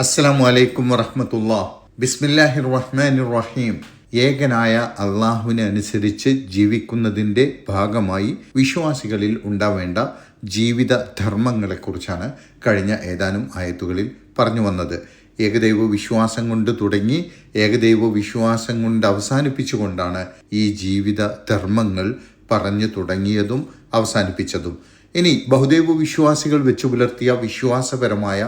അസ്സലാമു അലൈക്കും വറഹമത്തുള്ള ബിസ്മില്ലാഹിർ റഹ്മാനിർ റഹീം ഏകനായ അള്ളാഹുവിനെ അനുസരിച്ച് ജീവിക്കുന്നതിന്റെ ഭാഗമായി വിശ്വാസികളിൽ ഉണ്ടാവേണ്ട ജീവിത ധർമ്മങ്ങളെക്കുറിച്ചാണ് കഴിഞ്ഞ ഏതാനും ആയത്തുകളിൽ പറഞ്ഞു വന്നത്. ഏകദൈവ വിശ്വാസം കൊണ്ട് തുടങ്ങി ഏകദൈവ വിശ്വാസം കൊണ്ട് അവസാനിപ്പിച്ചുകൊണ്ടാണ് ഈ ജീവിത ധർമ്മങ്ങൾ പറഞ്ഞു തുടങ്ങിയതും അവസാനിപ്പിച്ചതും. ഇനി ബഹുദൈവ വിശ്വാസികൾ വെച്ചു പുലർത്തിയ വിശ്വാസപരമായ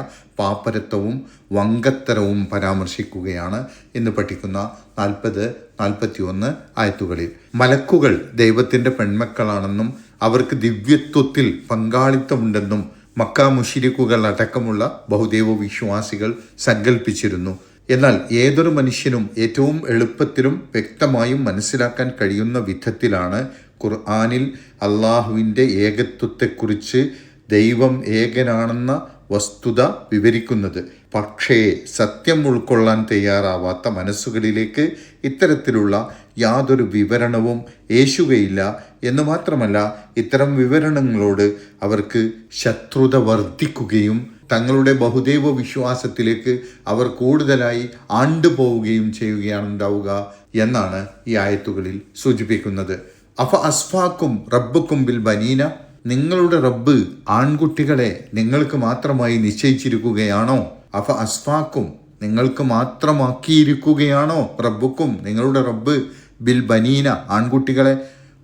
പാപ്പരത്വവും വങ്കത്തരവും പരാമർശിക്കുകയാണ് എന്ന് പഠിക്കുന്ന നാൽപ്പത് നാൽപ്പത്തി ഒന്ന് ആയത്തുകളിൽ. മലക്കുകൾ ദൈവത്തിന്റെ പെൺമക്കളാണെന്നും അവർക്ക് ദിവ്യത്വത്തിൽ പങ്കാളിത്തമുണ്ടെന്നും മക്ക മുഷിരിക്കുകൾ അടക്കമുള്ള ബഹുദൈവ വിശ്വാസികൾ സങ്കല്പിച്ചിരുന്നു എന്നാൽ ഏതൊരു മനുഷ്യനും ഏറ്റവും എളുപ്പത്തിലും വ്യക്തമായും മനസ്സിലാക്കാൻ കഴിയുന്ന വിധത്തിലാണ് ഖുർആാനിൽ അള്ളാഹുവിന്റെ ഏകത്വത്തെക്കുറിച്ച് ദൈവം ഏകനാണെന്ന വസ്തുത വിവരിക്കുന്നത്. പക്ഷേ സത്യം ഉൾക്കൊള്ളാൻ തയ്യാറാവാത്ത മനസ്സുകളിലേക്ക് ഇത്തരത്തിലുള്ള യാതൊരു വിവരണവും യേശുകയില്ല എന്ന് മാത്രമല്ല ഇത്തരം വിവരണങ്ങളോട് അവർക്ക് ശത്രുത വർദ്ധിക്കുകയും തങ്ങളുടെ ബഹുദൈവ വിശ്വാസത്തിലേക്ക് അവർ കൂടുതലായി ആണ്ടുപോവുകയും ചെയ്യുകയാണ് ഉണ്ടാവുക എന്നാണ് ഈ ആയത്തുകളിൽ സൂചിപ്പിക്കുന്നത്. അഫ അസ്ഫാക്കും റബ്ബുക്കും ബിൽ ബനീന. നിങ്ങളുടെ റബ്ബ് ആൺകുട്ടികളെ നിങ്ങൾക്ക് മാത്രമായി നിശ്ചയിച്ചിരിക്കുകയാണോ? അഫ അസ്ഫാക്കും നിങ്ങൾക്ക് മാത്രമാക്കിയിരിക്കുകയാണോ? റബ്ബുക്കും നിങ്ങളുടെ റബ്ബ് ബിൽ ബനീന ആൺകുട്ടികളെ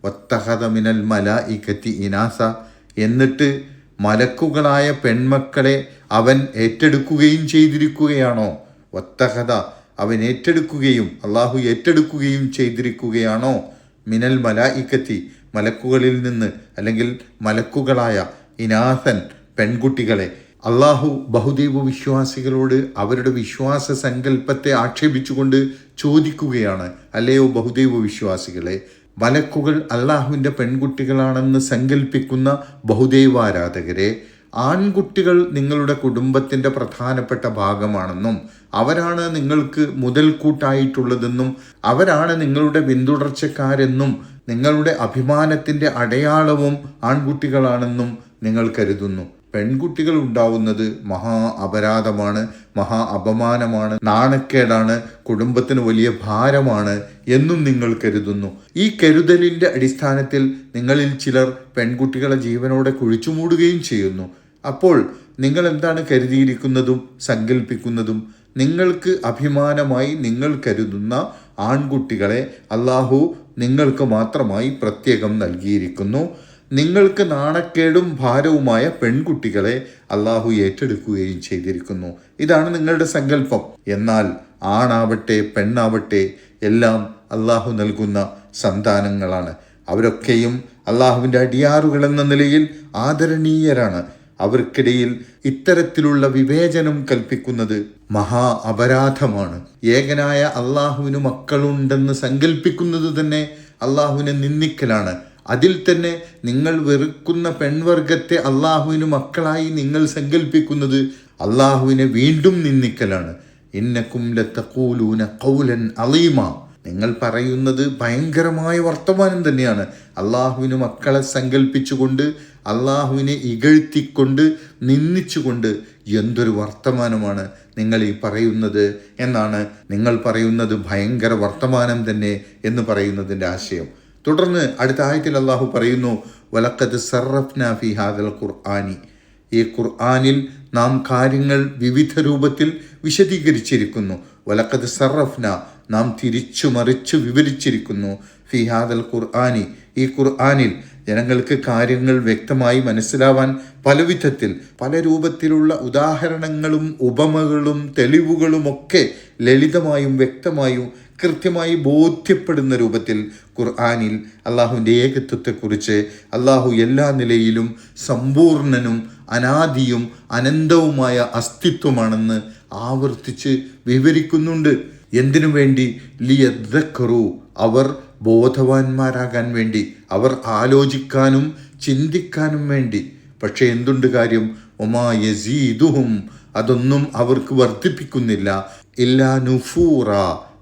ഒത്തഹത മിനൽ മല ഇക്കത്തി ഇനാസ എന്നിട്ട് മലക്കുകളായ പെൺമക്കളെ അവൻ ഏറ്റെടുക്കുകയും ചെയ്തിരിക്കുകയാണോ? ഒത്തഹത അവൻ ഏറ്റെടുക്കുകയും അള്ളാഹു ഏറ്റെടുക്കുകയും ചെയ്തിരിക്കുകയാണോ? മിനൽ മലായിക്കത്തി മലക്കുകളിൽ നിന്ന് അല്ലെങ്കിൽ മലക്കുകളായ ഇനാഥൻ പെൺകുട്ടികളെ അള്ളാഹു ബഹുദൈവ വിശ്വാസികളോട് അവരുടെ വിശ്വാസ സങ്കല്പത്തെ ആക്ഷേപിച്ചുകൊണ്ട് ചോദിക്കുകയാണ് അല്ലയോ ബഹുദൈവ വിശ്വാസികളെ? മലക്കുകൾ അള്ളാഹുവിന്റെ പെൺകുട്ടികളാണെന്ന് സങ്കല്പിക്കുന്ന ബഹുദൈവാരാധകരെ ആൺകുട്ടികൾ നിങ്ങളുടെ കുടുംബത്തിന്റെ പ്രധാനപ്പെട്ട ഭാഗമാണെന്നും അവരാണ് നിങ്ങൾക്ക് മുതൽക്കൂട്ടായിട്ടുള്ളതെന്നും അവരാണ് നിങ്ങളുടെ പിന്തുടർച്ചക്കാരെന്നും നിങ്ങളുടെ അഭിമാനത്തിന്റെ അടയാളവും ആൺകുട്ടികളാണെന്നും നിങ്ങൾ കരുതുന്നു. പെൺകുട്ടികൾ ഉണ്ടാവുന്നത് മഹാ അപരാധമാണ് മഹാ അപമാനമാണ് നാണക്കേടാണ് കുടുംബത്തിന് വലിയ ഭാരമാണ് എന്നും നിങ്ങൾ കരുതുന്നു. ഈ കരുതലിന്റെ അടിസ്ഥാനത്തിൽ നിങ്ങളിൽ ചിലർ പെൺകുട്ടികളെ ജീവനോടെ കുഴിച്ചുമൂടുകയും ചെയ്യുന്നു. അപ്പോൾ നിങ്ങൾ എന്താണ് കരുതിയിരിക്കുന്നതും സങ്കല്പിക്കുന്നതും നിങ്ങൾക്ക് അഭിമാനമായി നിങ്ങൾ കരുതുന്ന ആൺകുട്ടികളെ അള്ളാഹു നിങ്ങൾക്ക് മാത്രമായി പ്രത്യേകം നൽകിയിരിക്കുന്നു. നിങ്ങൾക്ക് നാണക്കേടും ഭാരവുമായ പെൺകുട്ടികളെ അള്ളാഹു ഏറ്റെടുക്കുകയും ചെയ്തിരിക്കുന്നു. ഇതാണ് നിങ്ങളുടെ സങ്കല്പം. എന്നാൽ ആണാവട്ടെ പെണ്ണാവട്ടെ എല്ലാം അള്ളാഹു നൽകുന്ന സന്താനങ്ങളാണ്. അവരൊക്കെയും അള്ളാഹുവിന്റെ അടിയാറുകൾ എന്ന നിലയിൽ ആദരണീയരാണ്. അവർക്കിടയിൽ ഇത്തരത്തിലുള്ള വിവേചനം കൽപ്പിക്കുന്നത് മഹാ അപരാധമാണ്. ഏകനായ അള്ളാഹുവിന് മക്കളുണ്ടെന്ന് സങ്കല്പിക്കുന്നത് തന്നെ അള്ളാഹുവിനെ നിന്ദിക്കലാണ്. അതിൽ തന്നെ നിങ്ങൾ വെറുക്കുന്ന പെൺവർഗത്തെ അള്ളാഹുവിന് മക്കളായി നിങ്ങൾ സങ്കല്പിക്കുന്നത് അള്ളാഹുവിനെ വീണ്ടും നിന്ദിക്കലാണ്. ഇന്നക്കും ലത്തക്കൂലൂന കൗലൻ അലീമ. നിങ്ങൾ പറയുന്നത് ഭയങ്കരമായ വർത്തമാനം തന്നെയാണ്. അള്ളാഹുവിന് മക്കളെ സങ്കല്പിച്ചുകൊണ്ട് അള്ളാഹുവിനെ ഇകഴ്ത്തിക്കൊണ്ട് നിന്ദിച്ചുകൊണ്ട് എന്തൊരു വർത്തമാനമാണ് നിങ്ങൾ ഈ പറയുന്നത് എന്നാണ് നിങ്ങൾ പറയുന്നത് ഭയങ്കര വർത്തമാനം തന്നെ എന്ന് പറയുന്നതിന്റെ ആശയം. തുടർന്ന് അടുത്ത ആയത്തിൽ അള്ളാഹു പറയുന്നു വലക്കത്ത് സറഫ്ന ഫി ഹാദൽ ഖുർആാനി. ഈ ഖുർആാനിൽ നാം കാര്യങ്ങൾ വിവിധ രൂപത്തിൽ വിശദീകരിച്ചിരിക്കുന്നു. വലക്കത്ത് സറഫ്ന നാം തിരിച്ചു മറിച്ചു വിവരിച്ചിരിക്കുന്നു. ഫിഹാദൽ ഖുർആാനി. ഈ ഖുർആാനിൽ ജനങ്ങൾക്ക് കാര്യങ്ങൾ വ്യക്തമായി മനസ്സിലാവാൻ പലവിധത്തിൽ പല രൂപത്തിലുള്ള ഉദാഹരണങ്ങളും ഉപമകളും തെളിവുകളുമൊക്കെ ലളിതമായും വ്യക്തമായും കൃത്യമായി ബോധ്യപ്പെടുന്ന രൂപത്തിൽ ഖുർആാനിൽ അള്ളാഹുവിന്റെ ഏകത്വത്തെക്കുറിച്ച് അള്ളാഹു എല്ലാ നിലയിലും സമ്പൂർണനും അനാദിയും അനന്തവുമായ അസ്തിത്വമാണെന്ന് ആവർത്തിച്ച് വിവരിക്കുന്നുണ്ട്. എന്തിനു വേണ്ടി? ലിയദ്ദക്കറു അവർ ബോധവാന്മാരാകാൻ വേണ്ടി അവർ ആലോചിക്കാനും ചിന്തിക്കാനും വേണ്ടി. പക്ഷേ എന്തുണ്ട് കാര്യം? ഒമാ യസീദുഹും അതൊന്നും അവർക്ക് വർദ്ധിപ്പിക്കുന്നില്ല. ഇല്ലാ നുഫൂറ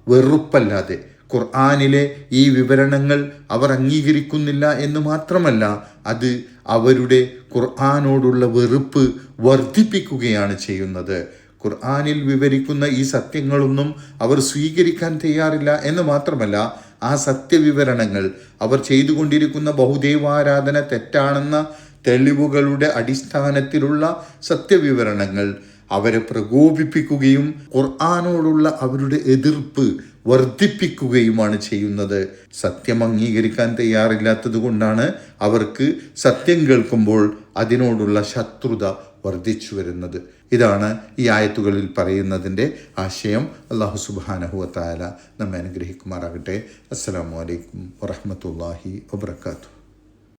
വെറുപ്പല്ലാതെ. ഖുർആാനിലെ ഈ വിവരണങ്ങൾ അവർ അംഗീകരിക്കുന്നില്ല എന്ന് മാത്രമല്ല അത് അവരുടെ ഖുർആാനോടുള്ള വെറുപ്പ് വർദ്ധിപ്പിക്കുകയാണ് ചെയ്യുന്നത്. ഖുർആാനിൽ വിവരിക്കുന്ന ഈ സത്യങ്ങളൊന്നും അവർ സ്വീകരിക്കാൻ തയ്യാറില്ല എന്ന് മാത്രമല്ല ആ സത്യവിവരണങ്ങൾ അവർ ചെയ്തുകൊണ്ടിരിക്കുന്ന ബഹുദൈവാരാധന തെറ്റാണെന്ന തെളിവുകളുടെ അടിസ്ഥാനത്തിലുള്ള സത്യവിവരണങ്ങൾ അവരെ പ്രകോപിപ്പിക്കുകയും ഖുർആാനോടുള്ള അവരുടെ എതിർപ്പ് വർദ്ധിപ്പിക്കുകയുമാണ് ചെയ്യുന്നത്. സത്യം അംഗീകരിക്കാൻ തയ്യാറില്ലാത്തത് കൊണ്ടാണ് അവർക്ക് സത്യം കേൾക്കുമ്പോൾ അതിനോടുള്ള ശത്രുത വർദ്ധിച്ചു വരുന്നത്. ഇതാണ് ഈ ആയത്തുകളിൽ പറയുന്നതിന്റെ ആശയം. അള്ളാഹു സുബാനഹുവത്തായ നമ്മെ അനുഗ്രഹിക്കുമാറാകട്ടെ. അസ്സാം വലൈക്കും വറഹമത്തല്ലാഹി വാത്തു